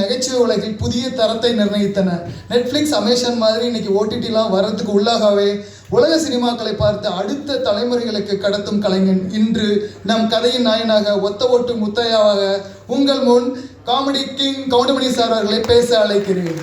நகைச்சுவை உலகில் புதிய தரத்தை நிர்ணயித்தன நெட்ஃப்ளிக்ஸ் அமேசான் மாதிரி இன்னைக்கு ஓடிடிலாம் வர்றதுக்கு உள்ளாகவே உலக சினிமாக்களை பார்த்து அடுத்த தலைமுறைகளுக்கு கடத்தும் கலைஞன் இன்று நம் கதையின் நாயனாக ஒத்த ஓட்டு முத்தையாவாக உங்கள் முன் காமெடி கிங் கவுண்டமணி சார் அவர்களை பேச அழைக்கிறேன்.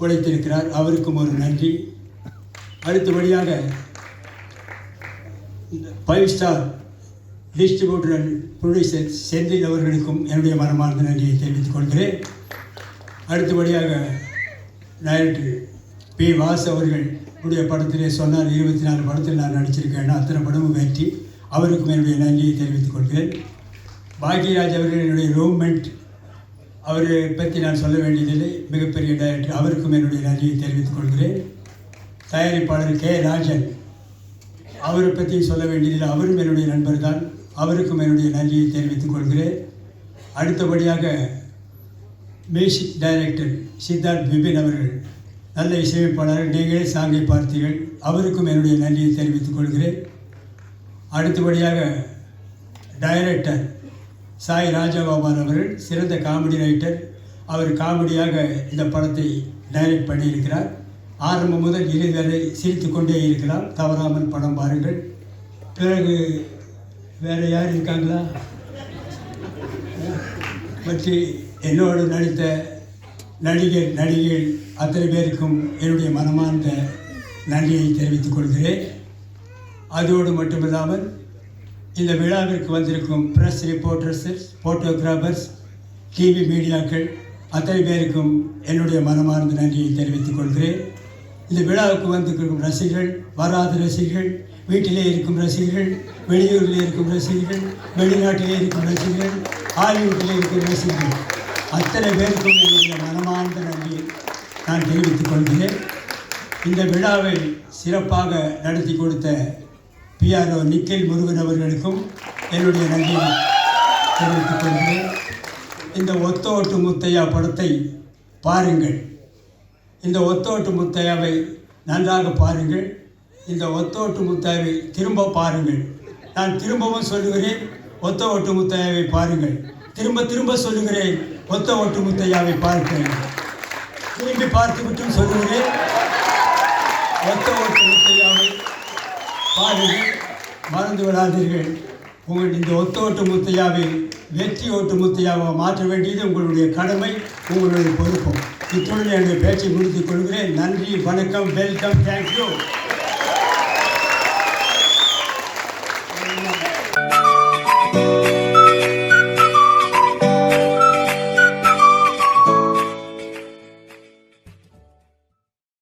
உழைத்திருக்கிறார். அவருக்கும் ஒரு நன்றி. அடுத்தபடியாக இந்த five star distributor and producer Senthil அவர்களுக்கும் என்னுடைய மனமார்ந்த நன்றியை தெரிவித்துக் கொள்கிறேன். அடுத்தபடியாக டைரக்டர் பி வாஸ் அவர்கள் உடைய படத்திலே சொன்னார் இருபத்தி நாலு படத்தில் நான் நடிச்சிருக்கேன் அத்தனை படமும் வெற்றி. அவருக்கும் என்னுடைய நன்றியை தெரிவித்துக் கொள்கிறேன். பாக்யராஜ் அவர்கள் என்னுடைய ரூம்மேட் அவரை பற்றி நான் சொல்ல வேண்டியதில்லை. மிகப்பெரிய டைரக்டர் அவருக்கும் என்னுடைய நன்றியை தெரிவித்துக் கொள்கிறேன். தயாரிப்பாளர் கே. ராஜன் அவரை பற்றி சொல்ல வேண்டியதில்லை. அவரும் என்னுடைய நண்பர் தான். அவருக்கும் என்னுடைய நன்றியை தெரிவித்துக் கொள்கிறேன். அடுத்தபடியாக மியூசிக் டைரக்டர் சித்தார்த் பிபின் அவர்கள் நல்ல இசையமைப்பாளர் நீங்களே சாங்கை பார்த்தீர்கள். அவருக்கும் என்னுடைய நன்றியை தெரிவித்துக் கொள்கிறேன். அடுத்தபடியாக டைரக்டர் சாய் ராஜகோபால் அவர்கள் சிறந்த காமெடி ரைட்டர் அவர் காமெடியாக இந்த படத்தை டைரக்ட் பண்ணியிருக்கிறார். ஆரம்பம் முதல் இறுதி வரை சிரித்து கொண்டே இருக்கலாம். தவறாமல் படம் பாருங்கள். பிறகு வேறு யார் இருக்காங்களா? பற்றி என்னோடு நடித்த நடிகர் நடிகைகள் அத்தனை பேருக்கும் என்னுடைய மனமார்ந்த நன்றியை தெரிவித்துக் கொள்கிறேன். அதோடு மட்டுமில்லாமல் இந்த விழாவிற்கு வந்திருக்கும் ப்ரெஸ் ரிப்போர்ட்டர்ஸ் ஃபோட்டோகிராஃபர்ஸ் டிவி மீடியாக்கள் அத்தனை பேருக்கும் என்னுடைய மனமார்ந்த நன்றியை தெரிவித்துக் கொள்கிறேன். இந்த விழாவுக்கு வந்திருக்கும் ரசிகர்கள் வராத ரசிகர்கள் வீட்டிலே இருக்கும் ரசிகர்கள் வெளியூரில் இருக்கும் ரசிகர்கள் வெளிநாட்டிலே இருக்கும் ரசிகர்கள் ஹாலிவுட்டிலே இருக்கும் ரசிகர்கள் அத்தனை பேருக்கும் என்னுடைய மனமார்ந்த நன்றியை நான் தெரிவித்துக் கொள்கிறேன். இந்த விழாவை சிறப்பாக நடத்தி கொடுத்த பிஆர்ஓ நிக்கில் முருகன் அவர்களுக்கும் என்னுடைய நன்றியை தெரிவித்துக் கொள்கிறேன். இந்த ஒத்தோட்டு முத்தையா படத்தை பாருங்கள். இந்த ஒத்தோட்டு முத்தையாவை நன்றாக பாருங்கள். இந்த ஒத்தோட்டு முத்தையாவை திரும்ப பாருங்கள். நான் திரும்பவும் சொல்லுகிறேன் ஒத்த ஓட்டு முத்தையாவை பாருங்கள். திரும்ப திரும்ப சொல்லுகிறேன் ஒத்த ஓட்டு முத்தையாவை பார்க்கிறேன் திரும்பி பார்த்துவிட்டும் சொல்லுகிறேன் ஒத்த ஓட்டு பாருங்கள். மறந்து விடாதீர்கள். உங்கள் இந்த ஒத்தோட்டு முத்தையாவை வெற்றி ஓட்டு முத்தையாவை மாற்ற வேண்டியது உங்களுடைய கடமை உங்களுடைய பொறுப்பும் இத்துடன் என்னுடைய பேச்சை முடித்துக் கொள்கிறேன். நன்றி வணக்கம் வெல்கம் தேங்க்யூ